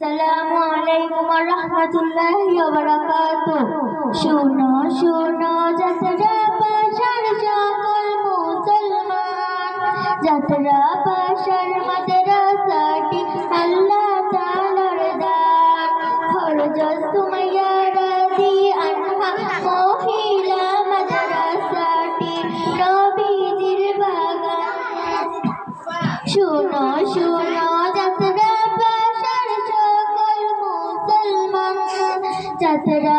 সালামু আলাইকুম রহমতুল্লাহি বারাকাতুহ। শুনো শুনো, যাত্রা পাশার সকল মুসলমান, যাত্রা পাশার মাদ্রাসাটি আল্লাহ তাআলার দান। ফরজ সুমাইয়া রাজি আনহা মহিলা মাদ্রাসাটি নবীজির বাগান। শুনো শুনো যাত্রা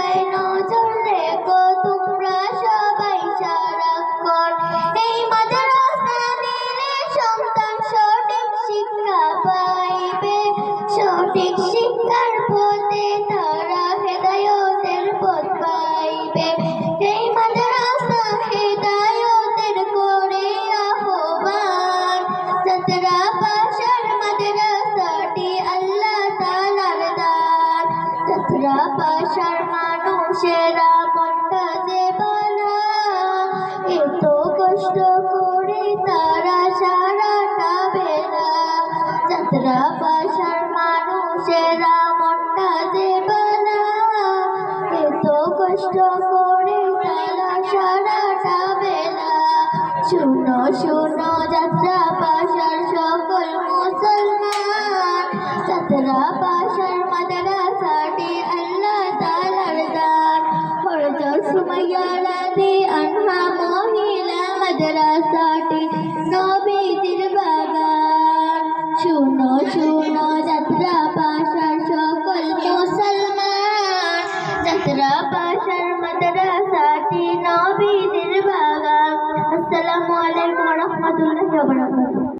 যাত্রা পাশার মাদ্রাসাটি এত কষ্ট করে তারা বালা। এত কষ্ট করে তারা সারাটা বেলা। শুনো শুনো যাত্রা মাদ্রাসাটি আল্লাহ তাআলার দান ফরজ সুমাইয়া রাদি আনহা মহিলা মাদ্রাসাটি নবীজির বাগান শুনো শুনো যাত্রা পাশার সকল মুসলমান যাত্রা পাশার মাদ্রাসাটি নবীজির বাগান আসসালামু আলাইকুম রহমতুল্লাহি